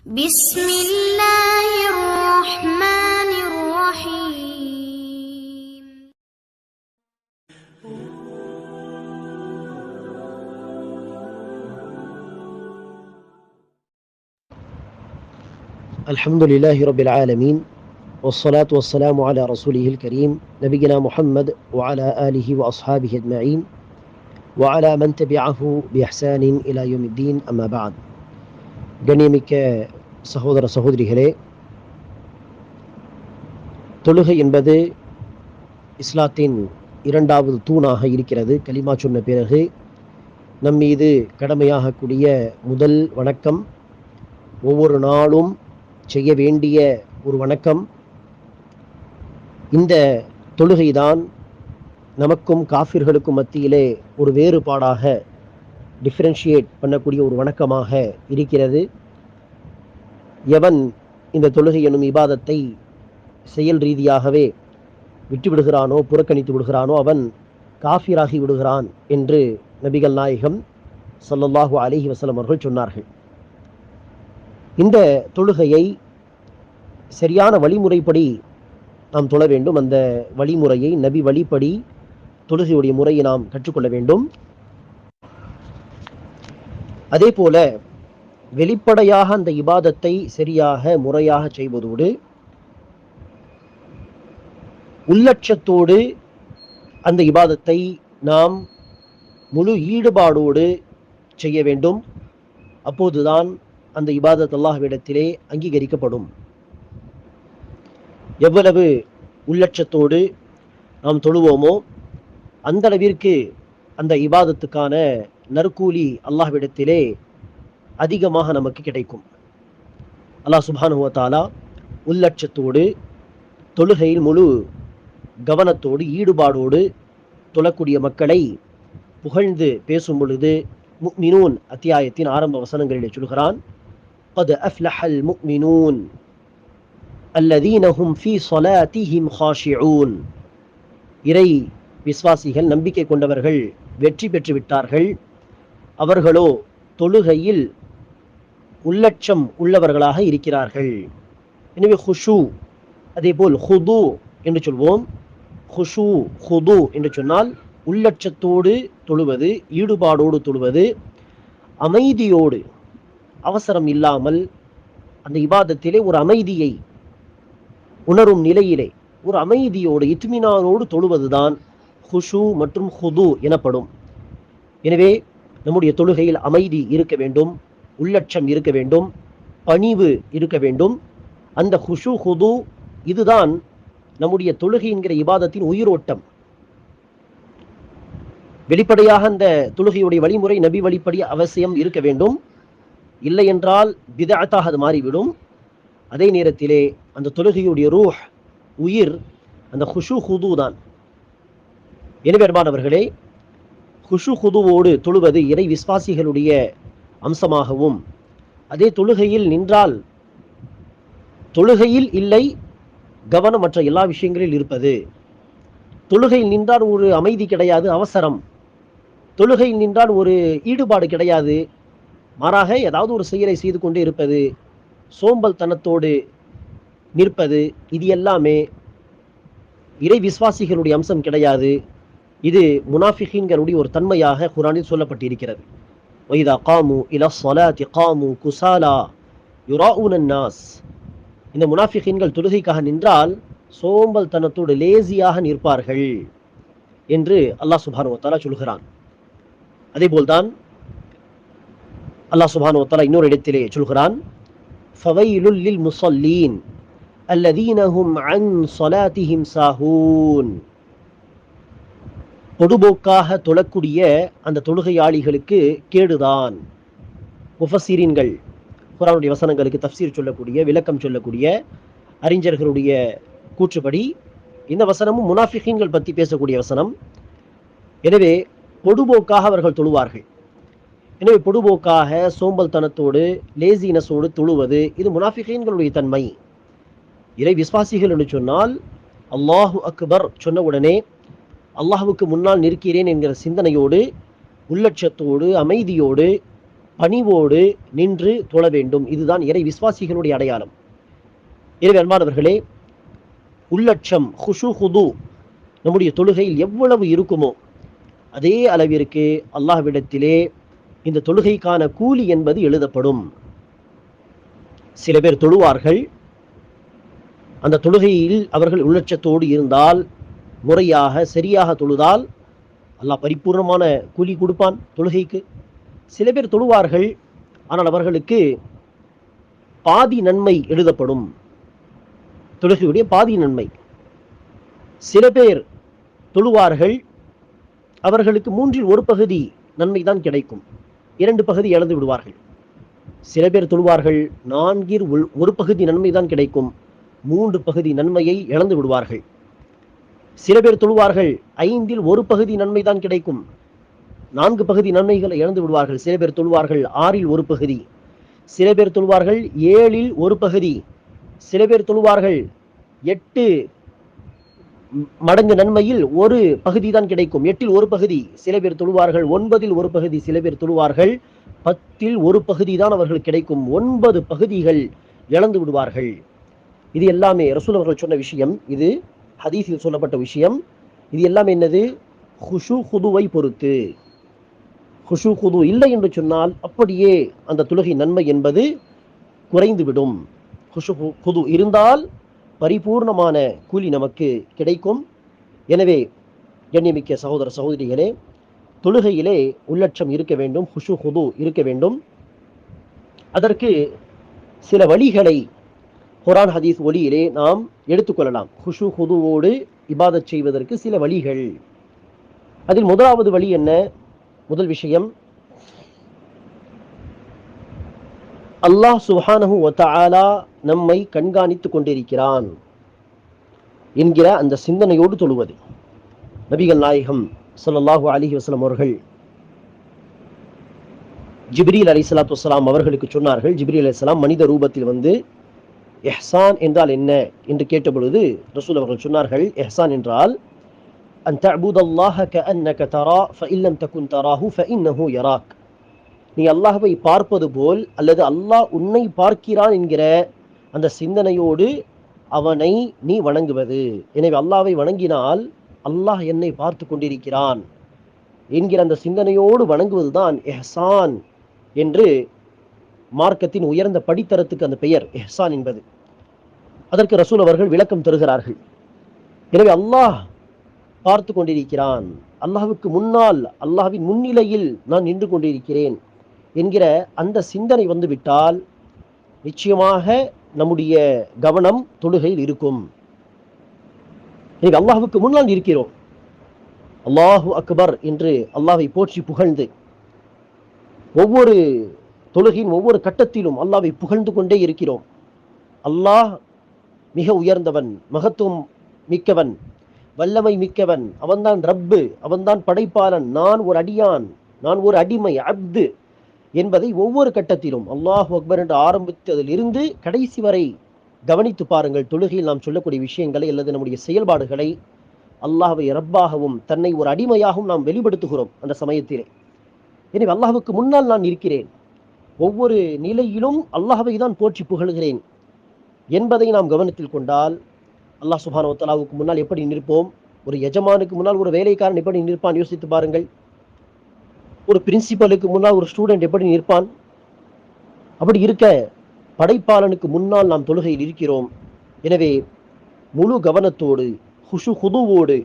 بسم الله الرحمن الرحيم. الحمد لله رب العالمين والصلاة والسلام على رسوله الكريم نبينا محمد وعلى آله وأصحابه أجمعين وعلى من تبعه بإحسان إلى يوم الدين أما بعد. கண்ணியமிக்க சகோதர சகோதரிகளே தொழுகை என்பது இஸ்லாத்தின் இரண்டாவது தூணாக இருக்கிறது. கலிமா சொன்ன பிறகு நம் மீது கடமையாகக்கூடிய முதல் வணக்கம் ஒவ்வொரு நாளும் செய்ய வேண்டிய ஒரு வணக்கம். இந்த தொழுகைதான் நமக்கும் காஃபிர்களுக்கும் மத்தியிலே ஒரு வேறுபாடாக டிஃப்ரென்ஷியேட் பண்ணக்கூடிய ஒரு வணக்கமாக இருக்கிறது. எவன் இந்த தொழுகை எனும் இபாதத்தை செயல் ரீதியாகவே விட்டு விடுகிறானோ புறக்கணித்து விடுகிறானோ அவன் காஃபிராகி விடுகிறான் என்று நபிகள் நாயகம் சல்லல்லாஹு அலிஹி வசலம் அவர்கள் சொன்னார்கள். இந்த தொழுகையை சரியான வழிமுறைப்படி நாம் தொழ வேண்டும். அந்த வழிமுறையை நபி வழிப்படி தொழுகையுடைய முறையை நாம் கற்றுக்கொள்ள வேண்டும். அதே போல வெளிப்படையாக அந்த இபாதத்தை சரியாக முறையாக செய்வதோடு உள்ளட்சத்தோடு அந்த இபாதத்தை நாம் முழு ஈடுபாடோடு செய்ய வேண்டும். அப்போதுதான் அந்த இபாதத் அல்லாஹ்விடத்திலே அங்கீகரிக்கப்படும். எவ்வளவு உள்ளட்சத்தோடு நாம் தொழுவோமோ அந்த அளவிற்கு அந்த இபாதத்துக்கான நற்கூலி அல்லாஹ்விடத்திலே அதிகமாக நமக்கு கிடைக்கும் அல்லாஹ் சுப்ஹானஹு வ தஆலா உள்ளட்சத்தோடு தொழுகையில் முழு கவனத்தோடு ஈடுபாடோடு தொழக்கூடிய மக்களை புகழ்ந்து பேசும் பொழுது முக்மினூன் அத்தியாயத்தின் ஆரம்ப வசனங்களிலே சொல்கிறான் قد أفلح المؤمنون الذين هم في صلاتهم خاشعون இறை விசுவாசிகள் நம்பிக்கை கொண்டவர்கள் வெற்றி பெற்று விட்டார்கள் அவர்களோ தொழுகையில் உள்ளட்சம் உள்ளவர்களாக இருக்கிறார்கள். எனவே ஹுஷு அதே போல் ஹுது என்று சொல்வோம். ஹுஷு ஹுது என்று சொன்னால் உள்ளட்சத்தோடு தொழுவது ஈடுபாடோடு தொழுவது அமைதியோடு அவசரம் இல்லாமல் அந்த இபாதத்திலே ஒரு அமைதியை உணரும் நிலையிலே ஒரு அமைதியோடு இத்மினானோடு தொழுவதுதான் ஹுஷு மற்றும் ஹுது எனப்படும். எனவே நம்முடைய தொழுகையில் அமைதி இருக்க வேண்டும் உள்ளட்சம் இருக்க வேண்டும் பணிவு இருக்க வேண்டும். அந்த ஹுஷு ஹுது இதுதான் நம்முடைய தொழுகை என்கிற இபாதத்தின் உயிரோட்டம். வெளிப்படையாக அந்த தொழுகையுடைய வழிமுறை நபி வழிப்படி அவசியம் இருக்க வேண்டும். இல்லை என்றால் விதத்தாக அது மாறிவிடும். அதே நேரத்திலே அந்த தொழுகையுடைய ரூஹ் உயிர் அந்த ஹுஷு ஹுது தான் எனவே அன்பானவர்களே குஷு குதுவோடு தொழுவது இறை விஸ்வாசிகளுடைய அம்சமாகவும் அதே தொழுகையில் நின்றால் தொழுகையில் இல்லை கவனம் மற்ற எல்லா விஷயங்களில் இருப்பது. தொழுகையில் நின்றால் ஒரு அமைதி கிடையாது அவசரம். தொழுகையில் நின்றால் ஒரு ஈடுபாடு கிடையாது. மாறாக ஏதாவது ஒரு செயலை செய்து கொண்டே இருப்பது சோம்பல் தனத்தோடு நிற்பது இது எல்லாமே இறை விஸ்வாசிகளுடைய அம்சம் கிடையாது. இது முனாஃபிகின்களுடைய ஒரு தன்மையாக குரானில் சொல்லப்பட்டிருக்கிறது. வைதா காமு இலா சொலாத்தி காமு குசாலா யுராவுன் நாஸ் இந்த முனாஃபிகின்கள் தொழுகைக்காக நின்றால் சோம்பல் தனத்தோடு லேசியாக நிற்பார்கள் என்று அல்லாஹ் சுபானுவத்தாலா சொல்கிறான். அதே போல்தான் அல்லாஹ் சுபானுவத்தாலா இன்னொரு இடத்திலே சொல்கிறான். ஃபவைலுல்லில் முசல்லீன் அல்லதீனஹும் ஹும் அன் சொலாத்திஹிம் சாஹூன். பொடுபோக்காக தொழக்கூடிய அந்த தொழுகையாளிகளுக்கு கேடுதான். முஃபசீரின்கள் குரானுடைய வசனங்களுக்கு தப்சீர் சொல்லக்கூடிய விளக்கம் சொல்லக்கூடிய அறிஞர்களுடைய கூற்றுப்படி இந்த வசனமும் முனாஃபிகீன்கள் பற்றி பேசக்கூடிய வசனம். எனவே பொடுபோக்காக அவர்கள் தொழுவார்கள். எனவே பொடுபோக்காக சோம்பல்தனத்தோடு லேசினஸோடு தொழுவது இது முனாஃபிகீன்களுடைய தன்மை. இறை விஸ்வாசிகள் என்று சொன்னால் அல்லாஹு அக்பர் சொன்ன உடனே அல்லாஹுக்கு முன்னால் நிற்கிறேன் என்கிற சிந்தனையோடு உள்ளட்சத்தோடு அமைதியோடு பணிவோடு நின்று தொழ வேண்டும். இதுதான் இறை விசுவாசிகளுடைய அடையாளம். எனவே அன்பானவர்களே உள்ளட்சம் ஹுஷு ஹுது நம்முடைய தொழுகையில் எவ்வளவு இருக்குமோ அதே அளவிற்கு அல்லாஹ்விடத்திலே இந்த தொழுகைக்கான கூலி என்பது எழுதப்படும். சில பேர் தொழுவார்கள். அந்த தொழுகையில் அவர்கள் உள்ளட்சத்தோடு இருந்தால் முறையாக சரியாக தொழுதால் அல்லாஹ் பரிபூர்ணமான கூலி கொடுப்பான் தொழுகைக்கு. சில பேர் தொழுவார்கள் ஆனால் அவர்களுக்கு பாதி நன்மை எழுதப்படும். தொழுகையுடைய பாதி நன்மை. சில பேர் தொழுவார்கள் அவர்களுக்கு மூன்றில் ஒரு பகுதி நன்மை தான் கிடைக்கும். இரண்டு பகுதி இழந்து விடுவார்கள். சில பேர் தொழுவார்கள் நான்கில் ஒரு பகுதி நன்மை தான் கிடைக்கும். மூன்று பகுதி நன்மையை இழந்து விடுவார்கள். சில பேர் தொழுவார்கள். ஐந்தில் ஒரு பகுதி நன்மை தான் கிடைக்கும். நான்கு பகுதி நன்மைகளை இழந்து விடுவார்கள். சில பேர் தொழுவார்கள். ஆறில் ஒரு பகுதி. சில பேர் தொழுவார்கள். ஏழில் ஒரு பகுதி. சில பேர் தொழுவார்கள். எட்டு மடங்கு நன்மையில் ஒரு பகுதி தான் கிடைக்கும். எட்டில் ஒரு பகுதி சில பேர் தொழுவார்கள். ஒன்பதில் ஒரு பகுதி சில பேர் தொழுவார்கள். பத்தில் ஒரு பகுதி தான் அவர்கள் கிடைக்கும். ஒன்பது பகுதிகள் இழந்து விடுவார்கள். இது எல்லாமே ரசூல் அவர்கள் சொன்ன விஷயம். இது ஹதீஸில் சொல்லப்பட்ட விஷயம். இது எல்லாம் என்னது? ஹுஷு ஹுதுவை பொறுத்து. ஹுஷு ஹுது இல்லை என்று சொன்னால் அப்படியே அந்த துலகை நன்மை என்பது குறைந்துவிடும். ஹுஷு ஹுது இருந்தால் பரிபூர்ணமான கூலி நமக்கு கிடைக்கும். எனவே எண்ணிமிக்க சகோதர சகோதரிகளே தொழுகையிலே உள்ளட்சம் இருக்க வேண்டும் ஹுஷு ஹுது இருக்க வேண்டும். அதற்கு சில வழிகளை குரான் ஹதீஸ் ஒளியிலே நாம் எடுத்துக்கொள்ளலாம். ஹுஷு ஹுதுவோடு இபாதத் செய்வதற்கு சில வழிகள். அதில் முதலாவது வழி என்ன? முதல் விஷயம் அல்லாஹ் சுஹானஹு ஒத்தாலா நம்மை கண்காணித்துக் கொண்டிருக்கிறான் என்கிற அந்த சிந்தனையோடு தொழுவது. நபிகள் நாயகம் சொல்லல்லாஹு அலிஹி வஸல்லம் அவர்கள் ஜிப்ரீல் அலி சலாத்து வஸ்ஸலாம் அவர்களுக்கு சொன்னார்கள். ஜிப்ரீல் அலைஹிஸ்ஸலாம் மனித ரூபத்தில் வந்து இஹ்சான் என்றால் என்ன என்று கேட்டபொழுது ரசூல் அவர்கள் சொன்னார்கள் இஹ்சான் என்றால் أن تعبد الله كأنك ترى فإن لم تكن تراه فإنه يراك நீ அல்லாஹ்வை பார்ப்பது போல் அல்லது அல்லாஹ் உன்னை பார்க்கிறான் என்கிற அந்த சிந்தனையோடு அவனை நீ வணங்குவது எனவே அல்லாஹ்வை வணங்கினால் அல்லாஹ் என்னை பார்த்து கொண்டிருக்கிறான் என்கிற அந்த சிந்தனையோடு வணங்குவதுதான் எஹ்சான் என்று மார்க்கத்தின் உயர்ந்த படித்தரத்துக்கு அந்த பெயர் எஹ்சான் என்பது. அதற்கு ரசூல் அவர்கள் விளக்கம் தருகிறார்கள். எனவே அல்லாஹ் பார்த்து கொண்டிருக்கிறான். அல்லாஹுக்கு முன்னால் அல்லாஹ்வின் முன்னிலையில் நான் நின்று கொண்டிருக்கிறேன் என்கிற அந்த சிந்தனை வந்துவிட்டால் நிச்சயமாக நம்முடைய கவனம் தொழுகையில் இருக்கும். எனவே அல்லாஹுக்கு முன்னால் இருக்கிறோம் அல்லாஹு அக்பர் என்று அல்லாஹை போற்றி புகழ்ந்து ஒவ்வொரு தொழுகையின் ஒவ்வொரு கட்டத்திலும் அல்லாவை புகழ்ந்து கொண்டே இருக்கிறோம். அல்லாஹ் மிக உயர்ந்தவன் மகத்துவம் மிக்கவன் வல்லமை மிக்கவன். அவன்தான் ரப்பு அவன்தான் படைப்பாளன் நான் ஒரு அடியான் நான் ஒரு அடிமை அப்து என்பதை ஒவ்வொரு கட்டத்திலும் அல்லாஹ் அக்பர் என்று ஆரம்பித்ததிலிருந்து கடைசி வரை கவனித்து பாருங்கள். தொழுகையில் நாம் சொல்லக்கூடிய விஷயங்களை அல்லது நம்முடைய செயல்பாடுகளை அல்லாஹை ரப்பாகவும் தன்னை ஒரு அடிமையாகவும் நாம் வெளிப்படுத்துகிறோம் அந்த சமயத்திலே. எனவே அல்லாஹுக்கு முன்னால் நான் இருக்கிறேன். ஒவ்வொரு நிலையிலும் அல்லாஹவை தான் போற்றி புகழ்கிறேன் என்பதை நாம் கவனத்தில் கொண்டால் அல்லாஹ் சுபானோ தலாவுக்கு முன்னால் எப்படி நிற்போம்? ஒரு எஜமானுக்கு முன்னால் ஒரு வேலைக்காரன் எப்படி நிற்பான்? யோசித்து பாருங்கள். ஒரு பிரின்சிபலுக்கு முன்னால் ஒரு ஸ்டூடெண்ட் எப்படி நிற்பான்? அப்படி இருக்க படைப்பாளனுக்கு முன்னால் நாம் தொழுகையில் இருக்கிறோம். எனவே முழு கவனத்தோடு ஹுஷு ஹுதுவோடு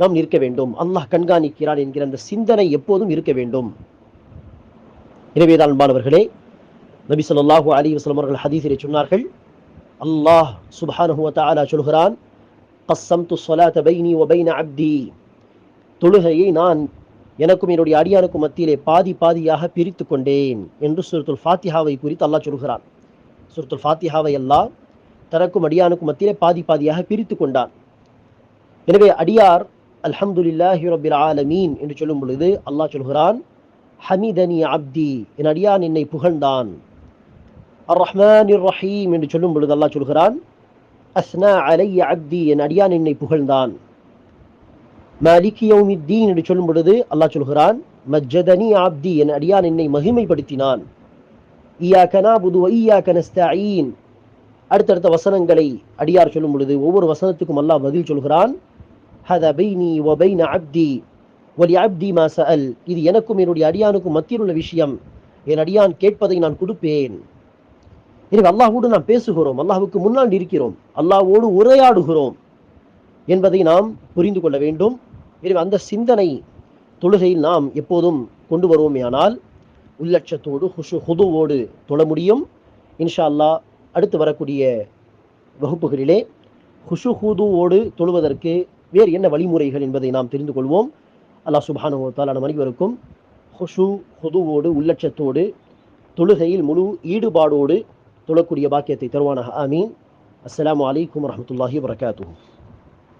நாம் நிற்க வேண்டும். அல்லாஹ் கண்காணிக்கிறான் என்கிற அந்த சிந்தனை எப்போதும் இருக்க வேண்டும். எனவேதான் அன்பானவர்களே நபி சொல்லாஹு அலி வஸ்லம் அவர்கள் ஹதீஸிலே சொன்னார்கள். அல்லாஹ் சுப்ஹானஹு வ தஆலா சொல்கிறான் கஸ்ஸம்து பைனி வ பைன அப்தி. தொழுகையை நான் எனக்கும் என்னுடைய அடியானுக்கும் மத்தியிலே பாதி பாதியாக பிரித்து கொண்டேன் என்று சுருத்துல் ஃபாத்திஹாவை குறித்து அல்லாஹ் சொல்கிறான். சுருத்துல் ஃபாத்திஹாவை அல்லாஹ் தனக்கும் அடியானுக்கும் மத்தியிலே பாதி பாதியாக பிரித்து கொண்டான். எனவே அடியார் அல்ஹம்துலில்லாஹி ரபில் ஆலமீன் என்று சொல்லும் பொழுது அல்லாஹ் சொல்கிறான் ஹமிதனி அப்தி. என் அடியான் என்னை புகழ்ந்தான். அர் ரஹ்மான் ரஹீம் என்று சொல்லும் பொழுது அல்லாஹ் சொல்கிறான் அஸ்னா அலைய அப்தி. என் அடியான் என்னை புகழ்ந்தான். மாலிகி யௌமித்தீன் என்று சொல்லும் பொழுது அல்லாஹ் சொல்கிறான் மஜ்ஜதனி ஆப்தி என் அடியான் என்னை மகிமைப்படுத்தினான். ஈயா கனா புது ஈயாக்க கனஸ்தீன் அடுத்தடுத்த வசனங்களை அடியார் சொல்லும் பொழுது ஒவ்வொரு வசனத்துக்கும் அல்லாஹ் பதில் சொல்கிறான் ஹத பைனி ஒபைன அப்தி. ஒலி அப்தி மா சஅல். இது எனக்கும் என்னுடைய அடியானுக்கும் மத்தியில் உள்ள விஷயம். என் அடியான் கேட்பதை நான் கொடுப்பேன். எனவே அல்லாஹோடு நாம் பேசுகிறோம். அல்லாஹுக்கு முன்னால் இருக்கிறோம். அல்லாஹோடு உரையாடுகிறோம் என்பதை நாம் புரிந்து கொள்ள வேண்டும். எனவே அந்த சிந்தனை தொழுகையில் நாம் எப்போதும் கொண்டு வருவோமேயானால் உள்ளட்சத்தோடு ஹுஷு ஹுதுவோடு தொழ முடியும். இன்ஷா அல்லாஹ் அடுத்து வரக்கூடிய வகுப்புகளிலே ஹுஷு ஹுதுவோடு தொழுவதற்கு வேறு என்ன வழிமுறைகள் என்பதை நாம் தெரிந்து கொள்வோம். அல்லாஹ் சுபானு தாலான தஆலா நம் ஹுஷு ஹுதுவோடு உள்ளட்சத்தோடு தொழுகையில் முழு ஈடுபாடோடு தொழக்கூடிய பாக்கியத்தை தருவானாக. ஆமீன். அஸ்லாம் அலைக்கும் வரமத்துல்லாஹி வரகாத்தூ